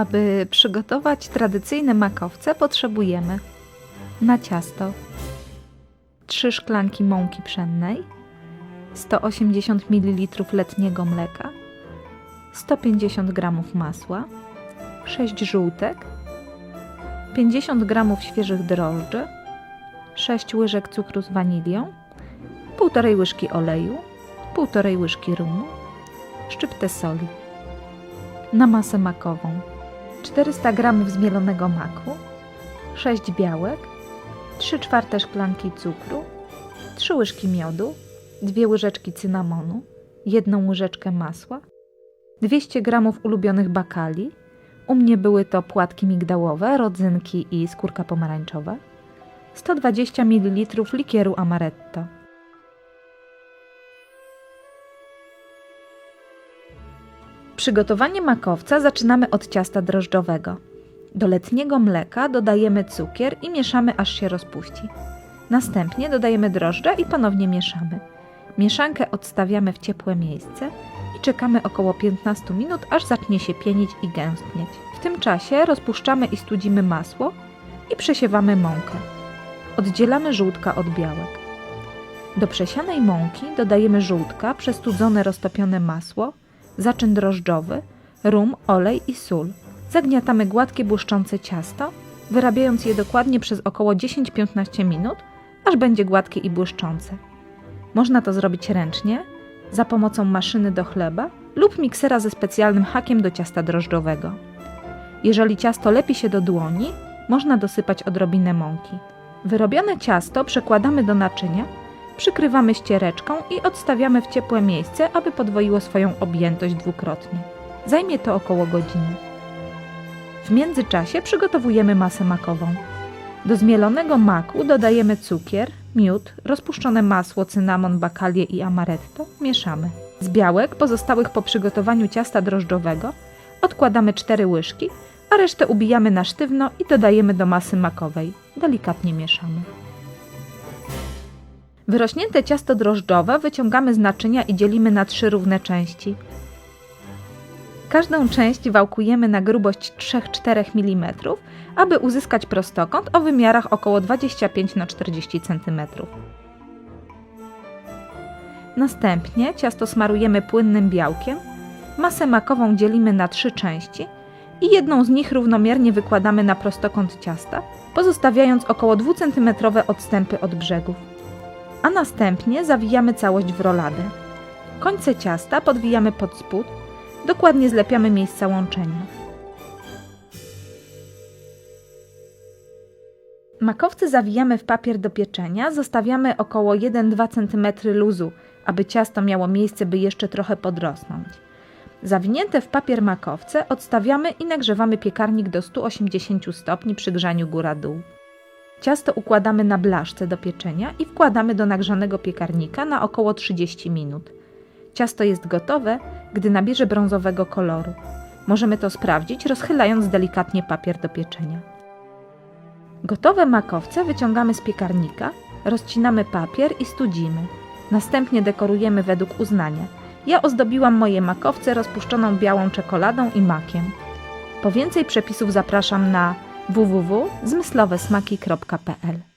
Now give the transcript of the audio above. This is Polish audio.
Aby przygotować tradycyjne makowce, potrzebujemy na ciasto 3 szklanki mąki pszennej, 180 ml letniego mleka, 150 g masła, 6 żółtek, 50 g świeżych drożdży, 6 łyżek cukru z wanilią, 1,5 łyżki oleju, 1,5 łyżki rumu, szczyptę soli. Na masę makową 400 g zmielonego maku, 6 białek, 3 czwarte szklanki cukru, 3 łyżki miodu, 2 łyżeczki cynamonu, 1 łyżeczkę masła, 200 g ulubionych bakali. U mnie były to płatki migdałowe, rodzynki i skórka pomarańczowa. 120 ml likieru amaretto. Przygotowanie makowca zaczynamy od ciasta drożdżowego. Do letniego mleka dodajemy cukier i mieszamy aż się rozpuści. Następnie dodajemy drożdże i ponownie mieszamy. Mieszankę odstawiamy w ciepłe miejsce i czekamy około 15 minut, aż zacznie się pienić i gęstnieć. W tym czasie rozpuszczamy i studzimy masło i przesiewamy mąkę. Oddzielamy żółtka od białek. Do przesianej mąki dodajemy żółtka, przestudzone roztopione masło, zaczyn drożdżowy, rum, olej i sól. Zagniatamy gładkie, błyszczące ciasto, wyrabiając je dokładnie przez około 10-15 minut, aż będzie gładkie i błyszczące. Można to zrobić ręcznie, za pomocą maszyny do chleba lub miksera ze specjalnym hakiem do ciasta drożdżowego. Jeżeli ciasto lepi się do dłoni, można dosypać odrobinę mąki. Wyrobione ciasto przekładamy do naczynia, przykrywamy ściereczką i odstawiamy w ciepłe miejsce, aby podwoiło swoją objętość dwukrotnie. Zajmie to około godziny. W międzyczasie przygotowujemy masę makową. Do zmielonego maku dodajemy cukier, miód, rozpuszczone masło, cynamon, bakalię i amaretto. Mieszamy. Z białek pozostałych po przygotowaniu ciasta drożdżowego odkładamy 4 łyżki, a resztę ubijamy na sztywno i dodajemy do masy makowej. Delikatnie mieszamy. Wyrośnięte ciasto drożdżowe wyciągamy z naczynia i dzielimy na trzy równe części. Każdą część wałkujemy na grubość 3-4 mm, aby uzyskać prostokąt o wymiarach około 25 na 40 cm. Następnie ciasto smarujemy płynnym białkiem, masę makową dzielimy na trzy części i jedną z nich równomiernie wykładamy na prostokąt ciasta, pozostawiając około 2 cm odstępy od brzegów. A następnie zawijamy całość w roladę. Końce ciasta podwijamy pod spód, dokładnie zlepiamy miejsca łączenia. Makowce zawijamy w papier do pieczenia, zostawiamy około 1-2 cm luzu, aby ciasto miało miejsce, by jeszcze trochę podrosnąć. Zawinięte w papier makowce odstawiamy i nagrzewamy piekarnik do 180 stopni przy grzaniu góra-dół. Ciasto układamy na blaszce do pieczenia i wkładamy do nagrzanego piekarnika na około 30 minut. Ciasto jest gotowe, gdy nabierze brązowego koloru. Możemy to sprawdzić, rozchylając delikatnie papier do pieczenia. Gotowe makowce wyciągamy z piekarnika, rozcinamy papier i studzimy. Następnie dekorujemy według uznania. Ja ozdobiłam moje makowce rozpuszczoną białą czekoladą i makiem. Po więcej przepisów zapraszam na www.zmyslowesmaki.pl